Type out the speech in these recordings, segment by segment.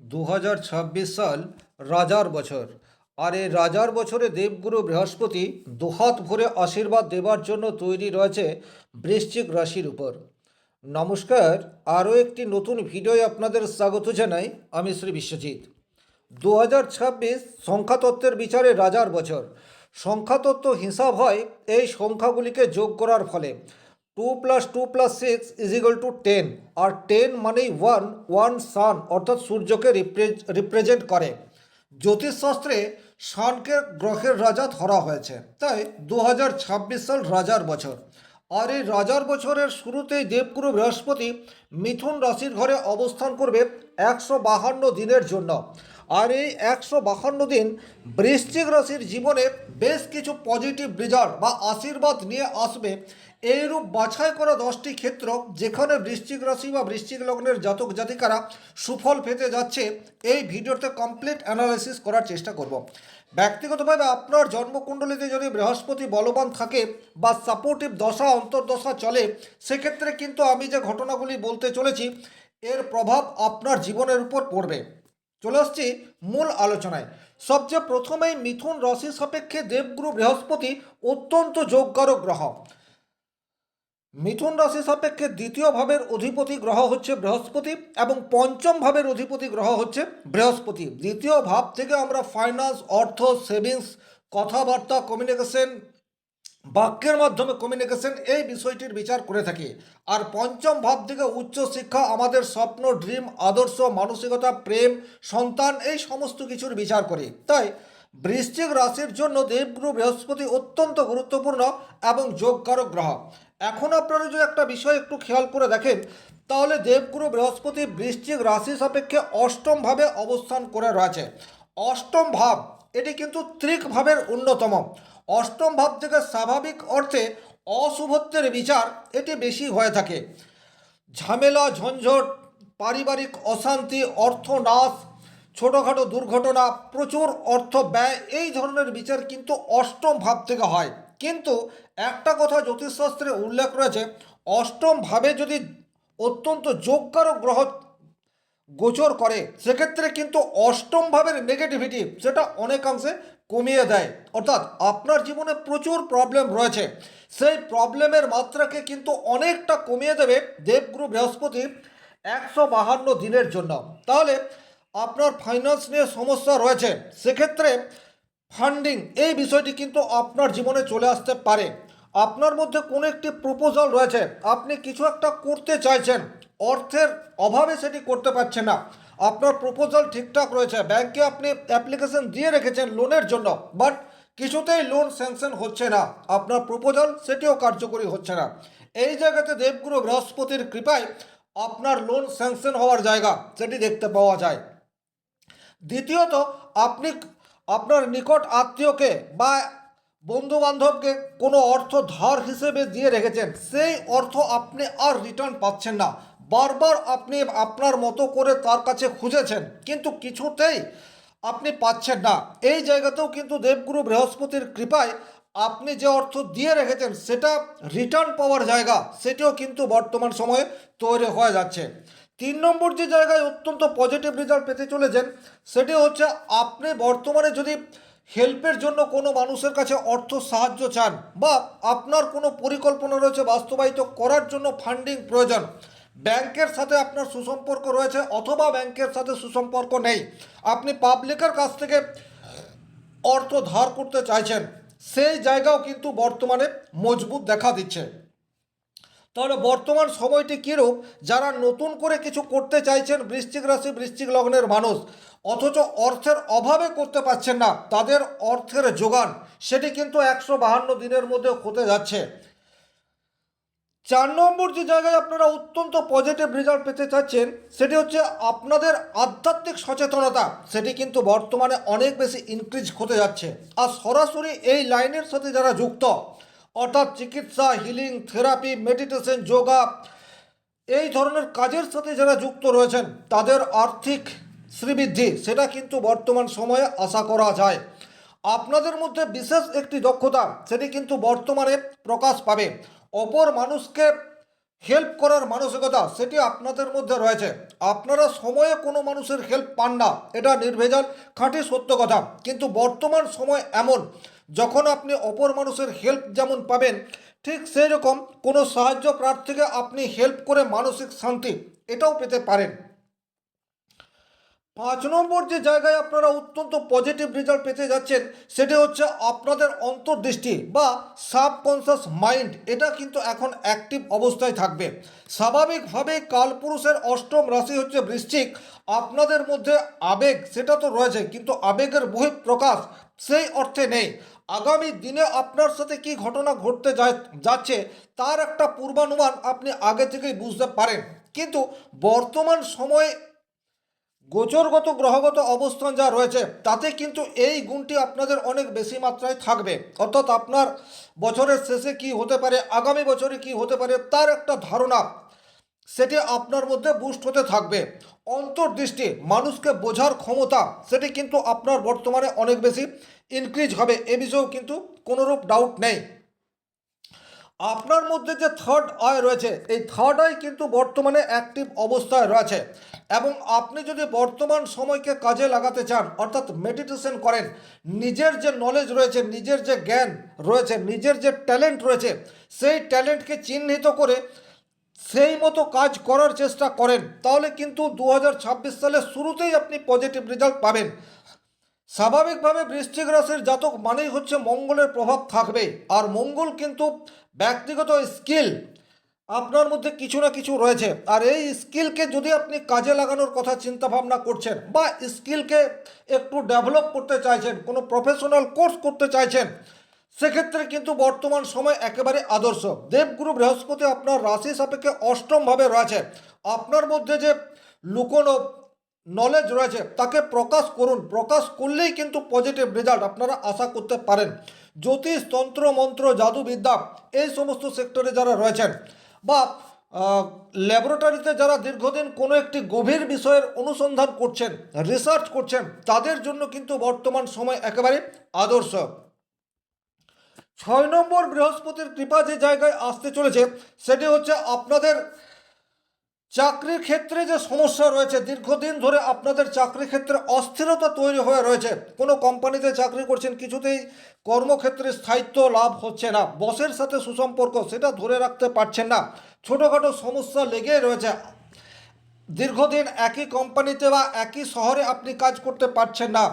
দু হাজার ছাব্বিশ সাল রাজার বছর। আর এই রাজার বছরে দেবগুরু বৃহস্পতি দুহাত ভরে আশীর্বাদ দেবার জন্য তৈরি রয়েছে বৃশ্চিক রাশির উপর। নমস্কার, আরও একটি নতুন ভিডিওয় আপনাদের স্বাগত জানাই আমি শ্রী বিশ্বজিৎ। দু হাজার ছাব্বিশ সংখ্যাতত্ত্বের বিচারে রাজার বছর। সংখ্যাতত্ত্ব হিসাব হয় এই সংখ্যাগুলিকে যোগ করার ফলে। Two plus two plus six is equal to ten, R ten মানেই ওয়ান ওয়ান সান, অর্থাৎ সূর্যকে রিপ্রেজেন্ট করে। জ্যোতিষশাস্ত্রে সানকে গ্রহের রাজা ধরা হয়েছে, তাই দু হাজার ছাব্বিশ সাল রাজার বছর। আর এই রাজার বছরের শুরুতেই দেবগুরু বৃহস্পতি মিথুন রাশির ঘরে অবস্থান করবে একশো বাহান্ন দিনের জন্য। আর এই একশো বাহান্ন দিন বৃশ্চিক রাশির জীবনে বেশ কিছু পজিটিভ রেজাল্ট বা আশীর্বাদ নিয়ে আসবে। এইরূপ বাছাই করা দশটি ক্ষেত্র যেখানে বৃশ্চিক রাশি বা বৃশ্চিক লগ্নের জাতক জাতিকারা সুফল পেতে যাচ্ছে, এই ভিডিওতে কমপ্লিট অ্যানালাইসিস করার চেষ্টা করব। ব্যক্তিগতভাবে আপনার জন্মকুণ্ডলিতে যদি বৃহস্পতি বলবান থাকে বা সাপোর্টিভ দশা, অন্তর্দশা চলে, সেক্ষেত্রে কিন্তু আমি যে ঘটনাগুলি বলতে চলেছি, এর প্রভাব আপনার জীবনের উপর পড়বে। চলে আসছি মূল আলোচনায়। সবচেয়ে প্রথমেই মিথুন রাশি সাপেক্ষে দেবগুরু বৃহস্পতি অত্যন্ত যোগকারক গ্রহ। মিথুন রাশি সাপেক্ষে দ্বিতীয় ভাবের অধিপতি গ্রহ হচ্ছে বৃহস্পতি এবং পঞ্চম ভাবের অধিপতি গ্রহ হচ্ছে বৃহস্পতি। দ্বিতীয় ভাব থেকে আমরা ফাইন্যান্স অর্থ সেভিংস কথাবার্তা কমিউনিকেশন বাক্যের মাধ্যমে কমিউনিকেশন এই বিষয়টির বিচার করে থাকি। আর পঞ্চম ভাব থেকে উচ্চ শিক্ষা আমাদের স্বপ্ন ড্রিম আদর্শ, মানসিকতা, প্রেম, সন্তান এই সমস্ত কিছুর বিচার করি। তাই বৃশ্চিক রাশির জন্য দেবগুরু বৃহস্পতি অত্যন্ত গুরুত্বপূর্ণ এবং যোগকারক গ্রহ। এখন আপনারা যদি একটা বিষয় একটু খেয়াল করে দেখেন, তাহলে দেবগুরু বৃহস্পতি বৃশ্চিক রাশি সাপেক্ষে অষ্টম ভাবে অবস্থান করে রয়েছে। অষ্টম ভাব এটি কিন্তু ত্রিক ভাবের অন্যতম। অষ্টম ভাব থেকে স্বাভাবিক অর্থে অশুভত্বের বিচার এটি বেশি হয়ে থাকে। ঝামেলা, ঝঞ্ঝট, পারিবারিক অশান্তি অর্থ নাশ ছোটোখাটো দুর্ঘটনা, প্রচুর অর্থ ব্যয়, এই ধরনের বিচার কিন্তু অষ্টম ভাব থেকে হয়। কিন্তু একটা কথা জ্যোতিষশাস্ত্রে উল্লেখ রয়েছে, অষ্টম ভাবে যদি অত্যন্ত যোগকারক গ্রহ গোচর করে, সেক্ষেত্রে কিন্তু অষ্টম ভাবের নেগেটিভিটি সেটা অনেকাংশে কমিয়ে দেয়। অর্থাৎ আপনার জীবনে প্রচুর প্রবলেম রয়েছে। সেই প্রবলেমের মাত্রাকে কিন্তু অনেকটা কমিয়ে দেবে দেবগুরু বৃহস্পতি একশো বাহান্ন দিনের জন্য। তাহলে আপনার ফাইন্যান্স নিয়ে সমস্যা রয়েছে। সেক্ষেত্রে ফান্ডিং এই বিষয়টি কিন্তু আপনার জীবনে চলে আসতে পারে। আপনার মধ্যে কোনো একটি প্রপোজাল রয়েছে। আপনি কিছু একটা করতে চাইছেন। অর্থের অভাবে সেটি করতে পারছে না। আপনার প্রপোজাল ঠিকঠাক রয়েছে। ব্যাংকে আপনি অ্যাপ্লিকেশন দিয়ে রেখেছেন লোনের জন্য বাট কিছুতেই লোন স্যাংশন হচ্ছে না। আপনার প্রপোজাল সেটিও কার্যকরী হচ্ছে না। এই জায়গাতে দেবগুরু বৃহস্পতির কৃপায় আপনার লোন স্যাংশন হওয়ার জায়গা সেটি দেখতে পাওয়া যায়। দ্বিতীয়ত, আপনি আপনার নিকট আত্মীয়কে বা বন্ধু বান্ধবকে কোনো অর্থ ধার হিসেবে দিয়ে রেখেছেন, সেই অর্থ আপনি আর রিটার্ন পাচ্ছেন না। বারবার আপনি আপনার মতো করে তার কাছে খুঁজেছেন, কিন্তু কিছুতেই আপনি পাচ্ছেন না। এই জায়গাতেও কিন্তু দেবগুরু বৃহস্পতির কৃপায় আপনি যে অর্থ দিয়ে রেখেছেন, সেটা রিটার্ন পাওয়ার জায়গা, সেটিও কিন্তু বর্তমান সময়ে তৈরি হয়ে যাচ্ছে। তিন নম্বর যে জায়গায় অত্যন্ত পজিটিভ রেজাল্ট পেতে চলেছেন, সেটি হচ্ছে আপনি বর্তমানে যদি হেল্পের জন্য কোনো মানুষের কাছে অর্থ সাহায্য চান বা আপনার কোনো পরিকল্পনা রয়েছে বাস্তবায়িত করার জন্য ফান্ডিং প্রয়োজন ব্যাংকের সাথে আপনার সুসম্পর্ক রয়েছে অথবা ব্যাংকের সাথে সুসম্পর্ক নেই। আপনি পাবলিকের কাছ থেকে অর্থ ধার করতে চাইছেন, সেই জায়গাও কিন্তু বর্তমানে মজবুত দেখা দিচ্ছে। তাহলে বর্তমান সময়টি কীরূপ? যারা নতুন করে কিছু করতে চাইছেন, বৃশ্চিক রাশি, বৃশ্চিক লগ্নের মানুষ, অথচ অর্থের অভাবে করতে পারছেন না, তাদের অর্থের যোগান, সেটি কিন্তু একশো বাহান্ন দিনের মধ্যে হতে যাচ্ছে। চার নম্বর যে জায়গায় আপনারা অত্যন্ত পজিটিভ রেজাল্ট পেতে চাচ্ছেন, সেটি হচ্ছে আপনাদের আধ্যাত্মিক সচেতনতা। সেটি কিন্তু বর্তমানে অনেক বেশি ইনক্রিজ হতে যাচ্ছে। আর সরাসরি এই লাইনের সাথে যারা যুক্ত, অর্থাৎ চিকিৎসা হিলিং থেরাপি মেডিটেশন যোগা এই ধরনের কাজের সাথে যারা যুক্ত রয়েছেন, তাদের আর্থিক শ্রীবৃদ্ধি, সেটা কিন্তু বর্তমান সময়ে আশা করা যায়। আপনাদের মধ্যে বিশেষ একটি দক্ষতা, সেটি কিন্তু বর্তমানে প্রকাশ পাবে। অপর মানুষকে হেল্প করার মানসিকতা সেটি আপনাদের মধ্যে রয়েছে। আপনারা সময়ে কোনো মানুষের হেল্প পান না। এটা নির্ভেজাল, খাঁটি, সত্য কথা। কিন্তু বর্তমান সময় এমন, যখন আপনি অপর মানুষের হেল্প যেমন পাবেন, ঠিক সেই রকম কোনো সাহায্য প্রার্থীকে আপনি হেল্প করে মানসিক শান্তি এটাও পেতে পারেন। পাঁচ নম্বর যে জায়গায় আপনারা অত্যন্ত পজিটিভ রেজাল্ট পেতে যাচ্ছেন, সেটি হচ্ছে আপনাদের অন্তর্দৃষ্টি বা সাবকনসিয়াস মাইন্ড এটা কিন্তু এখন অ্যাক্টিভ অবস্থায় থাকবে। স্বাভাবিকভাবে কালপুরুষের অষ্টম রাশি হচ্ছে বৃশ্চিক। আপনাদের মধ্যে আবেগ, সেটা তো রয়েছে, কিন্তু আবেগের বহিঃপ্রকাশ সেই অর্থে নেই। আগামী দিনে আপনার সাথে কি ঘটনা ঘটতে যাচ্ছে, তার একটা পূর্বানুমান আপনি আগে থেকেই বুঝতে পারেন। কিন্তু বর্তমান সময়ে গোচরগত গ্রহগত অবস্থান যা রয়েছে, তাতে কিন্তু এই গুণটি আপনাদের অনেক বেশি মাত্রায় থাকবে। অর্থাৎ আপনার বছরের শেষে কি হতে পারে, আগামী বছরে কি হতে পারে, তার একটা ধারণা সেটি আপনার মধ্যে বুস্ট হতে থাকবে। অন্তর্দৃষ্টি, মানুষকে বোঝার ক্ষমতা, সেটি কিন্তু আপনার বর্তমানে অনেক বেশি ইনক্রিজ হবে। এ বিষয়েও কিন্তু কোনোরূপ ডাউট নেই। আপনার মধ্যে যে থার্ড আই রয়েছে, এই থার্ড আই কিন্তু বর্তমানে অ্যাক্টিভ অবস্থায় রয়েছে। এবং আপনি যদি বর্তমান সময়কে কাজে লাগাতে চান, অর্থাৎ মেডিটেশন করেন, নিজের যে নলেজ রয়েছে, নিজের যে জ্ঞান রয়েছে, নিজের যে ট্যালেন্ট রয়েছে, সেই ট্যালেন্টকে চিহ্নিত করে সেই মতো কাজ করার চেষ্টা করেন, তাহলে কিন্তু দু সালের শুরুতেই আপনি পজিটিভ রেজাল্ট পাবেন। স্বাভাবিকভাবে বৃশ্চিক রাশির জাতক মানেই হচ্ছে মঙ্গলের প্রভাব থাকবে আর মঙ্গল কিন্তু ব্যক্তিগত স্কিল আপনার মধ্যে কিছু না কিছু রয়েছে। আর এই স্কিলকে যদি আপনি কাজে লাগানোর কথা চিন্তা ভাবনা করছেন বা স্কিলকে একটু ডেভেলপ করতে চাইছেন, কোনো প্রফেশনাল কোর্স করতে চাইছেন, সেক্ষেত্রে কিন্তু বর্তমান সময় একেবারে আদর্শ। দেবগুরু বৃহস্পতি আপনার রাশি সাপেক্ষে অষ্টমভাবে রয়েছে। আপনার মধ্যে যে লুকোনো নলেজ রয়েছে, তাকে প্রকাশ করুন। প্রকাশ করলেই কিন্তু পজিটিভ রেজাল্ট আপনারা আশা করতে পারেন। জ্যোতিষ, তন্ত্র, মন্ত্র জাদুবিদ্যা এই সমস্ত সেক্টরে যারা রয়েছেন বা ল্যাবরেটরিতে যারা দীর্ঘদিন কোনো একটি গভীর বিষয়ের অনুসন্ধান করছেন রিসার্চ করছেন, তাদের জন্য কিন্তু বর্তমান সময় একেবারে আদর্শ। ছয় নম্বর বৃহস্পতির কৃপা যে জায়গায় আসতে চলেছে, সেটি হচ্ছে আপনাদের চাকরির ক্ষেত্রে যে সমস্যা রয়েছে, দীর্ঘদিন ধরে আপনাদের চাকরি ক্ষেত্রে অস্থিরতা তৈরি হয়ে রয়েছে। কোনো কোম্পানিতে চাকরি করছেন, কিছুতেই কর্মক্ষেত্রে স্থায়িত্ব লাভ হচ্ছে না। বসের সাথে সুসম্পর্ক, সেটা ধরে রাখতে পারছেন না। ছোটোখাটো সমস্যা লেগেই রয়েছে। দীর্ঘদিন একই কোম্পানিতে বা একই শহরে আপনি কাজ করতে পারছেন না।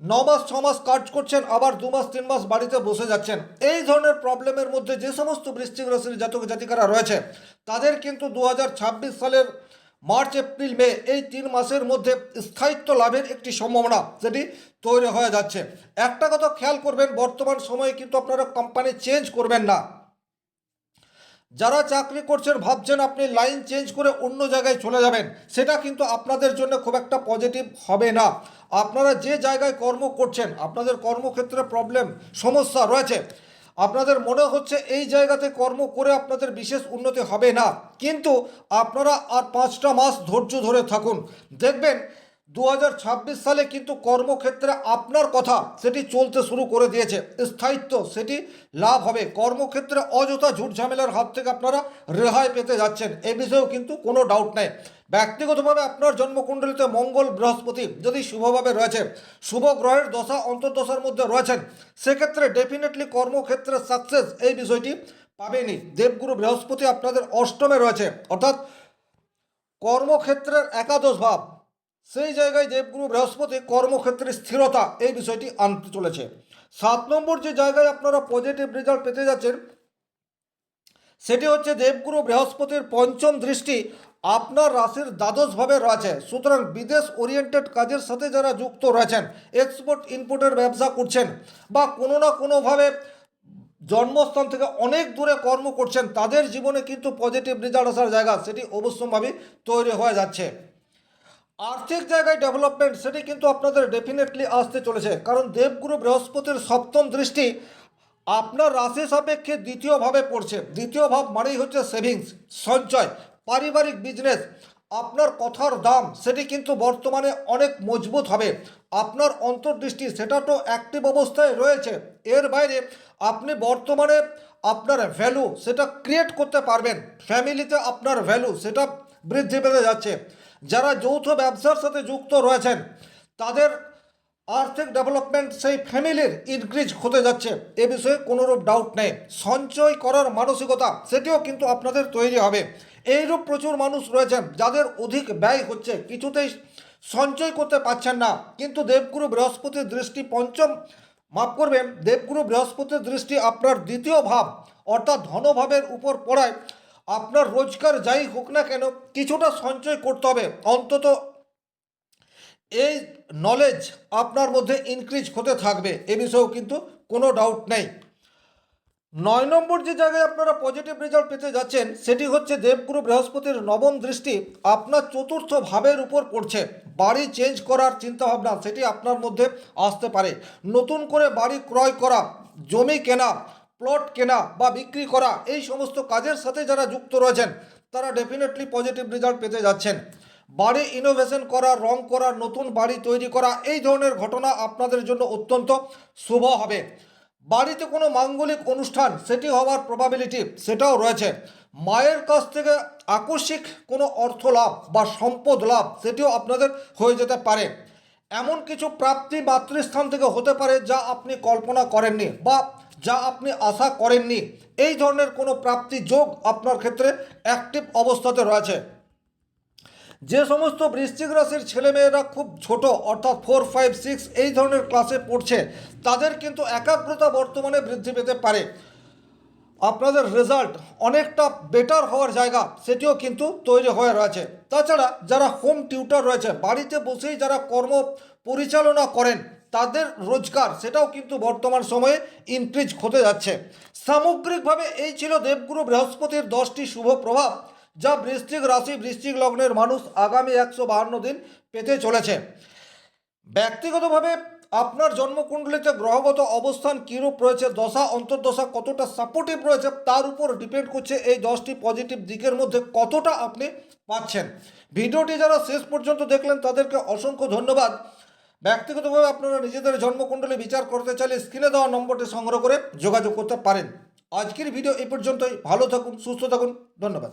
ন মাস ছ মাস কাজ করছেন, আবার দু মাস তিন মাস বাড়িতে বসে যাচ্ছেন। এই ধরনের প্রবলেমের মধ্যে যে সমস্ত বৃশ্চিক রাশির জাতক, জাতিকারা রয়েছে, তাদের কিন্তু দু হাজার ছাব্বিশ সালের মার্চ, এপ্রিল, মে এই তিন মাসের মধ্যে স্থায়িত্ব লাভের একটি সম্ভাবনা সেটি তৈরি হয়ে যাচ্ছে। একটা কথা খেয়াল করবেন, বর্তমান সময়ে কিন্তু আপনারা কোম্পানি চেঞ্জ করবেন না। যারা চাকরি করছেন ভাবছেন আপনি লাইন চেঞ্জ করে অন্য জায়গায় চলে যাবেন, সেটা কিন্তু আপনাদের জন্য খুব একটা পজিটিভ হবে না। আপনারা যে জায়গায় কর্ম করছেন, আপনাদের কর্মক্ষেত্রে প্রবলেম সমস্যা রয়েছে। আপনাদের মনে হচ্ছে এই জায়গাতে কর্ম করে আপনাদের বিশেষ উন্নতি হবে না। কিন্তু আপনারা আর পাঁচটা মাস ধৈর্য ধরে থাকুন। দেখবেন দু হাজার ছাব্বিশ সালে কিন্তু কর্মক্ষেত্রে আপনার কথা সেটি চলতে শুরু করে দিয়েছে। স্থায়িত্ব সেটি লাভ হবে। কর্মক্ষেত্রে অযথা ঝুট ঝামেলার হাত থেকে আপনারা রেহাই পেতে যাচ্ছেন। এ বিষয়েও কিন্তু কোনো ডাউট নেই। ব্যক্তিগতভাবে আপনার জন্মকুণ্ডলিতে মঙ্গল বৃহস্পতি যদি শুভভাবে রয়েছে, শুভ গ্রহের দশা, অন্তর্দশার মধ্যে রয়েছেন, সেক্ষেত্রে ডেফিনেটলি কর্মক্ষেত্রে সাকসেস এই বিষয়টি পাবেনি দেবগুরু বৃহস্পতি আপনাদের অষ্টমে রয়েছে। অর্থাৎ কর্মক্ষেত্রের একাদশ ভাব সেই জায়গায় দেবগুরু বৃহস্পতি কর্মক্ষেত্রে স্থিরতা, এই বিষয়টি আনতে চলেছে। সাত নম্বর যে জায়গায় আপনারা পজিটিভ রেজাল্ট পেতে যাচ্ছেন, সেটি হচ্ছে দেবগুরু বৃহস্পতির পঞ্চম দৃষ্টি আপনার রাশির দ্বাদশভাবে রয়েছে। সুতরাং বিদেশ ওরিয়েন্টেড কাজের সাথে যারা যুক্ত রয়েছেন এক্সপোর্ট ইনপুটের ব্যবসা করছেন বা কোনো না কোনোভাবে জন্মস্থান থেকে অনেক দূরে কর্ম করছেন, তাদের জীবনে কিন্তু পজিটিভ রেজাল্ট আসার জায়গা, সেটি অবশ্যম্ভাবী তৈরি হয়ে যাচ্ছে। আর্থিক জায়গায় ডেভেলপমেন্ট সেটি কিন্তু আপনাদের ডেফিনেটলি আসতে চলেছে। কারণ দেবগুরু বৃহস্পতির সপ্তম দৃষ্টি আপনার রাশি সাপেক্ষে দ্বিতীয়ভাবে পড়ছে। দ্বিতীয় ভাব মানেই হচ্ছে সেভিংস সঞ্চয়, পারিবারিক বিজনেস আপনার কথার দাম, সেটি কিন্তু বর্তমানে অনেক মজবুত হবে। আপনার অন্তর্দৃষ্টি, সেটা তো অ্যাক্টিভ অবস্থায় রয়েছে। এর বাইরে আপনি বর্তমানে আপনার ভ্যালু সেটা ক্রিয়েট করতে পারবেন। ফ্যামিলিতে আপনার ভ্যালু সেটা বৃদ্ধি পেতে যাচ্ছে। যারা যৌথ ব্যবসার সাথে যুক্ত রয়েছেন, তাদের আর্থিক ডেভেলপমেন্ট সেই ফ্যামিলির ইনক্রিজ হতে যাচ্ছে। এ বিষয়ে কোনোরূপ ডাউট নেই। সঞ্চয় করার মানসিকতা, সেটিও কিন্তু আপনাদের তৈরি হবে। এইরূপ প্রচুর মানুষ রয়েছেন, যাদের অধিক ব্যয় হচ্ছে। কিছুতেই সঞ্চয় করতে পারছেন না। কিন্তু দেবগুরু বৃহস্পতির দৃষ্টি পঞ্চম, মাফ করবেন, দেবগুরু বৃহস্পতির দৃষ্টি আপনার দ্বিতীয় ভাব, অর্থাৎ ধনভাবের উপর পড়ায় আপনার রোজগার যাই হোক না কেন, কিছুটা সঞ্চয় করতে হবে। অন্তত এই নলেজ আপনার মধ্যে ইনক্রিজ হতে থাকবে, এ বিষয়েও কিন্তু কোনো ডাউট নেই। নয় নম্বর যে জায়গায় আপনারা পজিটিভ রেজাল্ট পেতে যাচ্ছেন, সেটি হচ্ছে দেবগুরু বৃহস্পতির নবম দৃষ্টি আপনার চতুর্থ ভাবের উপর পড়ছে। বাড়ি চেঞ্জ করার চিন্তাভাবনা, সেটি আপনার মধ্যে আসতে পারে। নতুন করে বাড়ি ক্রয় করা, জমি কেনা প্লট কেনা বা বিক্রি করা এই সমস্ত কাজের সাথে যারা যুক্ত রয়েছেন, তারা ডেফিনেটলি পজিটিভ রেজাল্ট পেতে যাচ্ছেন। বাড়ি ইনোভেশন করা, রং করা, নতুন বাড়ি তৈরি করা, এই ধরনের ঘটনা আপনাদের জন্য অত্যন্ত শুভ হবে। বাড়িতে কোনো মাঙ্গলিক অনুষ্ঠান, সেটি হওয়ার প্রবাবিলিটি সেটাও রয়েছে। মায়ের কাছ থেকে আকস্মিক কোনো অর্থ লাভ বা সম্পদ লাভ, সেটিও আপনাদের হয়ে যেতে পারে। এমন কিছু প্রাপ্তি মাতৃস্থান থেকে হতে পারে যা আপনি কল্পনা করেননি বা যা আপনি আশা করেননি। এই ধরনের কোনো প্রাপ্তি যোগ আপনার ক্ষেত্রে অ্যাক্টিভ অবস্থাতে রয়েছে। যে সমস্ত বৃশ্চিক রাশির ছেলেমেয়েরা খুব ছোট, অর্থাৎ ফোর ফাইভ সিক্স এই ধরনের ক্লাসে পড়ছে, তাদের কিন্তু একাগ্রতা বর্তমানে বৃদ্ধি পেতে পারে। আপনাদের রেজাল্ট অনেকটা বেটার হওয়ার জায়গা, সেটিও কিন্তু তৈরি হয়ে রয়েছে। তাছাড়া যারা হোম টিউটার রয়েছে, বাড়িতে বসেই যারা কর্ম পরিচালনা করেন তাদের রোজগার, সেটাও কিন্তু বর্তমান সময়ে ইনক্রিজ হতে যাচ্ছে। সামগ্রিকভাবে এই ছিল দেবগুরু বৃহস্পতির দশটি শুভ প্রভাব, যা বৃশ্চিক রাশি, বৃশ্চিক লগ্নের মানুষ আগামী একশো বাহান্ন দিন পেতে চলেছে। ব্যক্তিগতভাবে আপনার জন্মকুণ্ডলিতে গ্রহগত অবস্থান কীরূপ রয়েছে, দশা, অন্তর্দশা কতটা সাপোর্টিভ রয়েছে, তার উপর ডিপেন্ড করছে এই দশটি পজিটিভ দিকের মধ্যে কতটা আপনি পাচ্ছেন। ভিডিওটি যারা শেষ পর্যন্ত দেখলেন, তাদেরকে অসংখ্য ধন্যবাদ। ব্যক্তিগতভাবে আপনারা নিজেদের জন্মকুণ্ডলী বিচার করতে চাইলে স্ক্রিনে দেওয়া নম্বরটি সংগ্রহ করে যোগাযোগ করতে পারেন। আজকের ভিডিও এই পর্যন্তই। ভালো থাকুন, সুস্থ থাকুন। ধন্যবাদ।